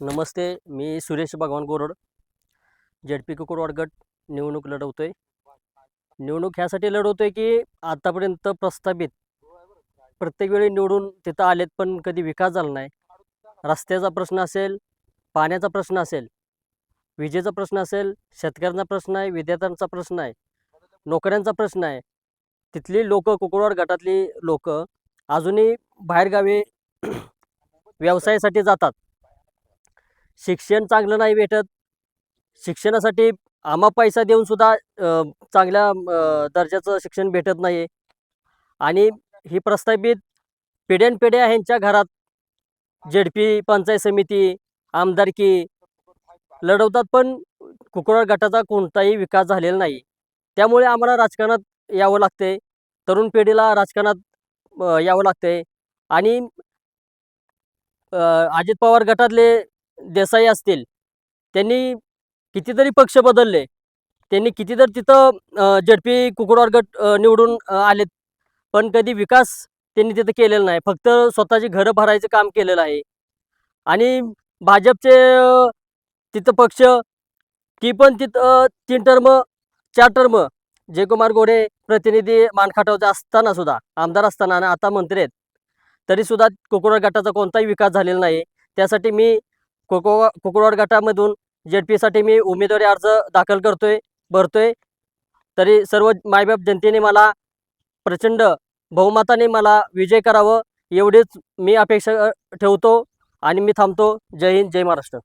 नमस्ते मी सुरेश भगवान गोरड जेडपी कुकुरवाड गट निवडणूक आहे निवडणूक ह्यासाठी लढवतो आहे की आतापर्यंत प्रस्थापित. प्रत्येक वेळी निवडून तिथं आलेत पण कधी विकास झाला नाही. रस्त्याचा प्रश्न असेल पाण्याचा प्रश्न असेल विजेचा प्रश्न असेल शेतकऱ्यांचा प्रश्न आहे विद्यार्थ्यांचा प्रश्न आहे नोकऱ्यांचा प्रश्न आहे. तिथली लोक कुकुरवाड गटातली लोक अजूनही बाहेरगावी व्यवसायासाठी जातात. शिक्षण चांगलं नाही भेटत. शिक्षणासाठी आम्हा पैसा देऊन सुद्धा चांगल्या दर्जाचं शिक्षण भेटत नाही आणि ही प्रस्थापित पिढ्यानपिढ्या ह्यांच्या घरात जेडपी पंचायत समिती आमदारकी लढवतात पण कुकुरवाड गटाचा कोणताही विकास झालेला नाही. त्यामुळे आम्हाला राजकारणात यावं लागते तरुण पिढीला राजकारणात यावं लागते आणि अजित पवार गटातले देसाई असतील त्यांनी कितीतरी पक्ष बदलले. त्यांनी कितीतरी तिथं झडपी कुकडवार गट निवडून आलेत. पण कधी विकास त्यांनी तिथं केलेला नाही. फक्त स्वतःची घरं भरायचं काम केलेलं आहे. आणि भाजपचे तिथं पक्ष की पण तिथं तीन टर्म चार टर्म जयकुमार गोडे प्रतिनिधी मानखाटावचे असताना सुद्धा आमदार असताना आणि आता मंत्री आहेत तरीसुद्धा कुकुरवाड गटाचा कोणताही विकास झालेला नाही. त्यासाठी मी कोको कुकुरवाड गटामधून जेड पीसाठी मी उमेदवारी अर्ज दाखल करतोय भरतोय. तरी सर्व मायबाप जनतेने मला प्रचंड बहुमताने मला विजय करावं एवढीच मी अपेक्षा ठेवतो आणि मी थांबतो. जय हिंद जय महाराष्ट्र.